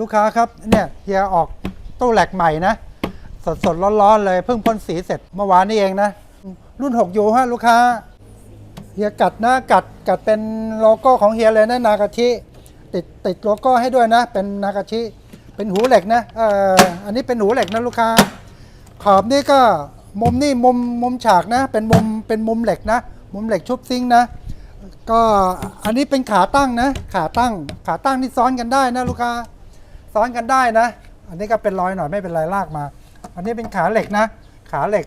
ลูกค้าครับเนี่ยเฮียออกตู้แหลกใหม่นะ สดสดร้อนๆเลยเพิ่งพ่นสีเสร็จเมื่อวานนี้เองนะ รุ่น6ยูฮะลูกค้าเฮียกัดนะกัดกัดเป็นโลโก้ของเฮียเลยนะนากาชิติดติดโลโก้ให้ด้วยนะ เป็นนากาชิเป็นหูเหล็กนะเอ่ออันนี้เป็นหูเหล็กนะลูกค้า ขอบนี่ก็มุมนี่มุมมุมฉากนะ เป็นมุมเป็นมุมเหล็กนะ มุมเหล็กชุบซิงนะก็อันนี้เป็นขาตั้งนะ ขาตั้งขาตั้งที่ซ้อนกันได้นะลูกค้า ซ้อนกันได้นะ อันนี้ก็เป็นรอยหน่อยไม่เป็นไรลากมา อันนี้เป็นขาเหล็กนะ ขาเหล็ก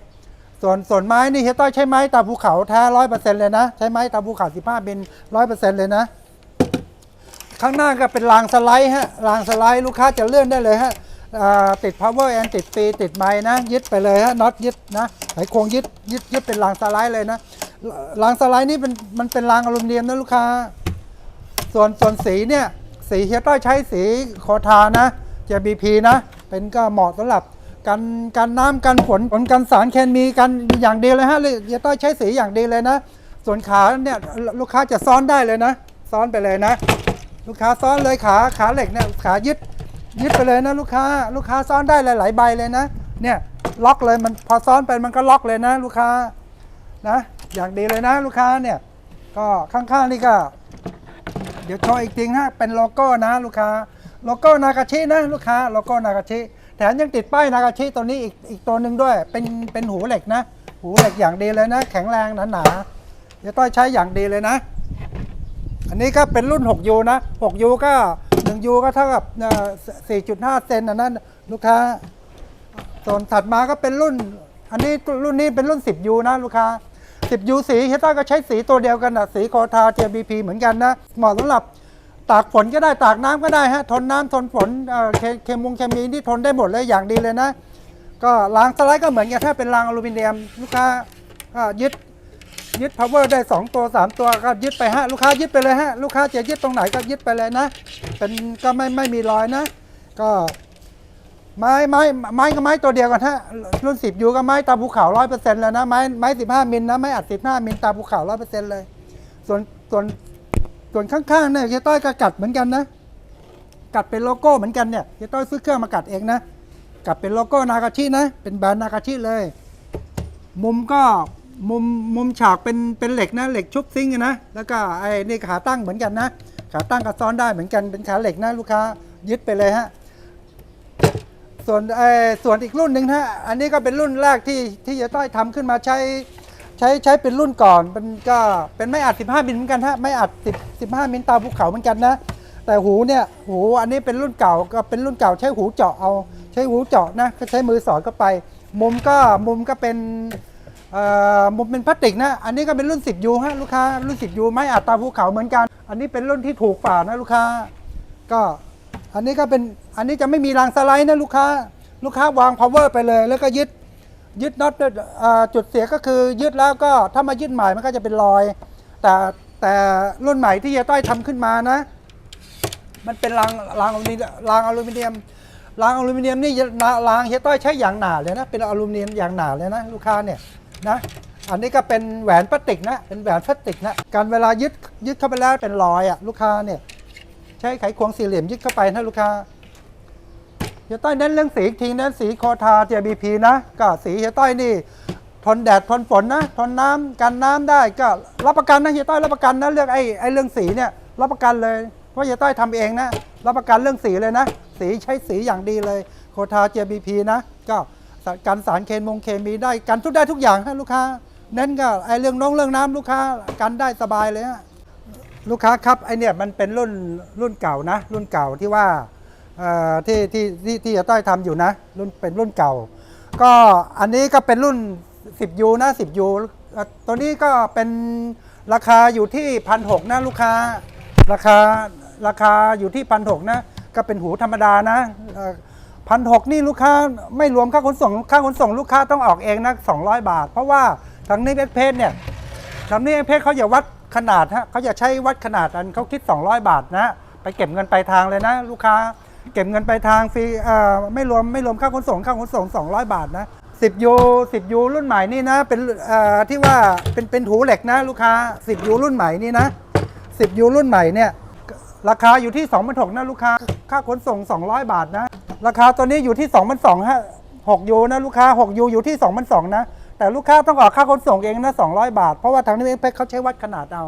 ส่วนส่วนไม้นี่เฮียต้อยใช้ไม้ตาภูเขาแท้ร้อยเปอร์เซ็นต์เลยนะ ใช้ไม้ตาภูเขาสิบห้าบินร้อยเปอร์เซ็นต์เลยนะ ข้างหน้าก็เป็นรางสไลด์ฮะ รางสไลด์ลูกค้าจะเลื่อนได้เลยฮะติด power and ติดปีติดไม้นะ ยึดไปเลยฮะน็อตยึดนะไขควงยึดยึดยึดเป็นรางสไลด์เลยนะรางสไลด์นี่เป็นมันเป็นรางอลูมิเนียมนะลูกค้า ส่วนส่วนสีเนี่ย สีเฮียต้อยใช้สีโคทานะ JBP นะ เป็นก็เหมาะสำหรับกันกันน้ำกันฝนฝนกันสารเคมีกันอย่างดีเลยฮะเฮียต้อยใช้สีอย่างดีเลยนะ ส่วนขาเนี่ยลูกค้าจะซ้อนได้เลยนะ ซ้อนไปเลยนะ ลูกค้าซ้อนเลยขาขาเหล็กเนี่ยขายึดยึดไปเลยนะลูกค้าลูกค้าซ้อนได้หลายๆใบเลยนะ เนี่ยล็อกเลยมันพอซ้อนไปมันก็ล็อกเลยนะ ลูกค้านะ อย่างดีเลยนะ ลูกค้าเนี่ย ก็ข้างๆนี่ก็ เดี๋ยวโชว์อีกทีนะเป็นโลโก้นะลูกค้าโลโก้นากาชินะลูกค้าโลโก้นากาชิแถมยังติดป้ายนากาชิตัวนี้อีกอีกตัวหนึ่งด้วย เป็นเป็นหูเหล็กนะ หูเหล็กอย่างดีเลยนะ แข็งแรงหนาๆเดี๋ยวต้อยใช้อย่างดีเลยนะ อันนี้ก็เป็นรุ่น 6U นะ 6U ก็ 1U ก็เท่ากับ 4.5 เซนอันนั้นลูกค้าส่วนถัดมาก็เป็นรุ่น อันนี้รุ่นนี้เป็นรุ่น 10U นะลูกค้า 10U สีเฮต้าก็ใช้สีตัวเดียวกันนะสีโคทา JBP เหมือนกันนะ เหมาะสำหรับตากฝนก็ได้ตากน้ำก็ได้ฮะ ทนน้ำทนฝนเอ่อเคเคมงเคมีที่ทนได้หมดเลยอย่างดีเลยนะ ก็รางสไลด์ก็เหมือนกันถ้าเป็นรางอลูมิเนียม ลูกค้ายึดยึด power ได้ 2 ตัว 3 ตัวก็ยึดไปฮะ ลูกค้ายึดไปเลยฮะ ลูกค้าจะยึดตรงไหนก็ยึดไปเลยนะ เป็นก็ไม่ไม่มีรอยนะ ก็ ไม้ไม้ไม้ก็ไม้ตัวเดียวกันฮะรุ่น10อยู่ก็ไม้ตาภูเขาร้อยเปอร์เซ็นต์เลยนะไม้ไม้สิบห้ามิลนะไม้อัดสิบห้ามิลตาภูเขาร้อยเปอร์เซ็นต์เลย ส่วนส่วนส่วนข้างๆเนี่ยเฮียต้อยก็กัดเหมือนกันนะ กัดเป็นโลโก้เหมือนกันเนี่ยเฮียต้อยซื้อเครื่องมากัดเองนะ กัดเป็นโลโก้นากาชินะ เป็นแบรนด์นากาชิเลย มุมก็มุมมุมฉากเป็นเป็นเหล็กนะ เหล็กชุบซิงค์นะ แล้วก็ไอ้นี่ขาตั้งเหมือนกันนะ ขาตั้งก็ซ้อนได้เหมือนกันเป็นขาเหล็กนะลูกค้ายึดไปเลยฮะ ส่วนส่วนอีกรุ่นหนึ่งนะอันนี้ก็เป็นรุ่นแรกที่ที่จะต้อยทำขึ้นมาใช้ใช้ใช้เป็นรุ่นก่อนเป็นก็เป็นไม่อัด 15 มิลเหมือนกันฮะไม่อัด10 15มิลตามภูเขาเหมือนกันนะ แต่หูเนี่ยหูอันนี้เป็นรุ่นเก่าก็เป็นรุ่นเก่าใช้หูเจาะเอาใช้หูเจาะนะก็ใช้มือสอดเข้าไป มุมก็มุมก็เป็นอ่อมุมเป็นพลาสติกนะอันนี้ก็เป็นรุ่น 10 ยูฮะลูกค้ารุ่น 10 ยูไม่อัดตามภูเขาเหมือนกัน อันนี้เป็นรุ่นที่ถูกฝ่านะลูกค้าก็ อันนี้ก็เป็นอันนี้จะไม่มีรางสไลด์นะลูกค้าลูกค้าวาง power ไปเลย แล้วก็ยึดยึดน็อตจุดเสียก็คือยึดแล้วก็ถ้ามายึดใหม่มันก็จะเป็นรอย แต่แต่รุ่นใหม่ที่เฮียต้อยทำขึ้นมานะ มันเป็นรางรางอลูมิเนียมรางอลูมิเนียมรางอลูมิเนียมนี่รางเฮียต้อยใช้อย่างหนาเลยนะ เป็นอลูมิเนียมอย่างหนาเลยนะลูกค้าเนี่ยนะอันนี้ก็เป็นแหวนพลาสติกนะเป็นแหวนพลาสติกนะการเวลายึดยึดเข้าไปแล้วเป็นรอยอะลูกค้าเนี่ย ใช้ไขควงสี่เหลี่ยมยึดเข้าไปนะลูกค้าเฮียต้อยเน้นเรื่องสีอีกทีนะสีโคทา JBP นะ ก็สีเฮียต้อยนี่ ทนแดดทนฝนนะ ทนน้ำกันน้ำได้ก็รับประกันนะเฮียต้อยรับประกันนะเรื่องไอ้ไอ้เรื่องสีเนี่ยรับประกันเลยเพราะเฮียต้อยทำเองนะรับประกันเรื่องสีเลยนะ สีใช้สีอย่างดีเลยโคทา JBP นะ ก็กันสารเคมงเคมีได้กันทุกได้ทุกอย่างให้ลูกค้าเน้นก็ไอ้เรื่องน้องเรื่องน้ำลูกค้ากันได้สบายเลยฮะ ลูกค้าครับไอเนี่ยมันเป็นรุ่นรุ่นเก่านะ รุ่นเก่าที่ว่าที่ที่ที่ที่จะต้อยทำอยู่นะ รุ่นเป็นรุ่นเก่า ก็อันนี้ก็เป็นรุ่น 10U นะ 10U ตัวนี้ก็เป็นราคาอยู่ที่พันหนะลูกค้า ราคาราคาอยู่ที่พันหนะ ก็เป็นหูธรรมดานะพันหนี่ลูกค้าไม่รวมค่าขนส่งค่าขนส่งลูกค้าต้องออกเองนะ200 บาท เพราะว่าทางนี้เอสเพสเนี่ยทำนี่เพชรเขาอย่าวัด ขนาดฮะเขาอย่าใช้วัดขนาดอันเขาคิด 200 บาทนะ ไปเก็บเงินปลายทางเลยนะ ลูกค้าเก็บเงินปลายทางฟรีเอ่อไม่รวมไม่รวมค่าขนส่งค่าขนส่ง 200 บาทนะ10ยู10ยูรุ่นใหม่นี่นะเป็นเอ่อที่ว่าเป็นเป็นหูเหล็กนะ ลูกค้า 10ยูรุ่นใหม่นี่นะ10ยูรุ่นใหม่เนี่ยราคาอยู่ที่2 6 0 0นะลูกค้าค่าขนส่ง 200 บาทนะ ราคาตัวนี้อยู่ที่2 2 0 0ฮะ6ยูนะลูกค้า6ยูอยู่ที่2 2 0 0นะ แต่ลูกค้าต้องออกค่าขนส่งเองนะ200 บาท เพราะว่าทางนี้เองเพชรเขาใช้วัดขนาดเอา